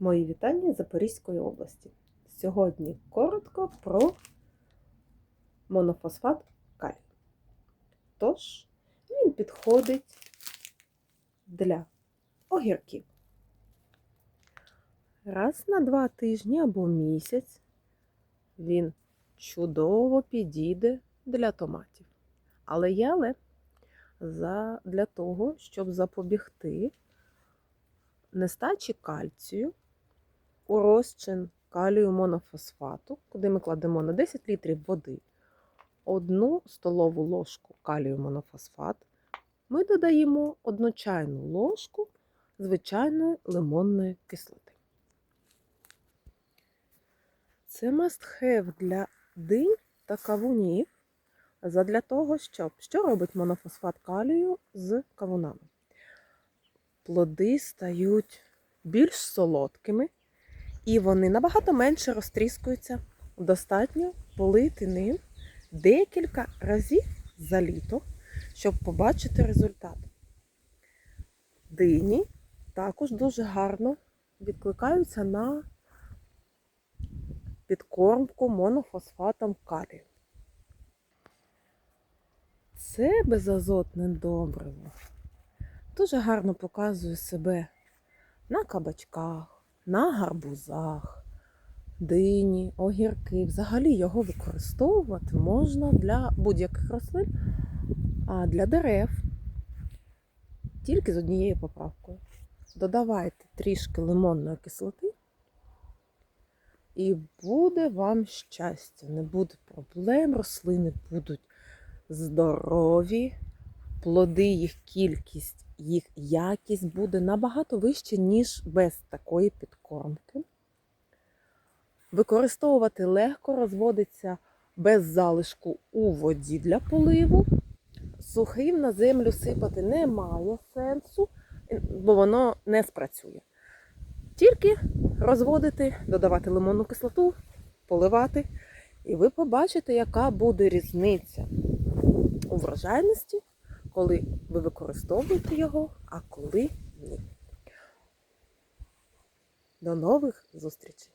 Мої вітання Запорізької області. Сьогодні коротко про монофосфат калію. Тож, він підходить для огірків. Раз на два тижні або місяць він чудово підійде для томатів. Але є але для того, щоб запобігти нестачі кальцію у розчин калію монофосфату, куди ми кладемо на 10 літрів води одну столову ложку калію монофосфат, ми додаємо одну чайну ложку звичайної лимонної кислоти. Це must have для динь та кавунів задля того, щоб що робить монофосфат калію з кавунами. Плоди стають більш солодкими, і вони набагато менше розтріскуються. Достатньо полити ним декілька разів за літо, щоб побачити результат. Дині також дуже гарно відкликаються на підкормку монофосфатом калію. Це безазотне добриво дуже гарно показує себе на кабачках, на гарбузах, дині, огірки. Взагалі його використовувати можна для будь-яких рослин, а для дерев тільки з однією поправкою. Додавайте трішки лимонної кислоти, і буде вам щастя, не буде проблем, рослини будуть здорові, плоди, їх кількість, їх якість буде набагато вища, ніж без такої підкормки. Використовувати легко розводиться без залишку у воді для поливу. Сухим на землю сипати немає сенсу, бо воно не спрацює. Тільки розводити, додавати лимонну кислоту, поливати, і ви побачите, яка буде різниця у врожайності, коли ви використовуєте його, а коли ні. До нових зустрічей!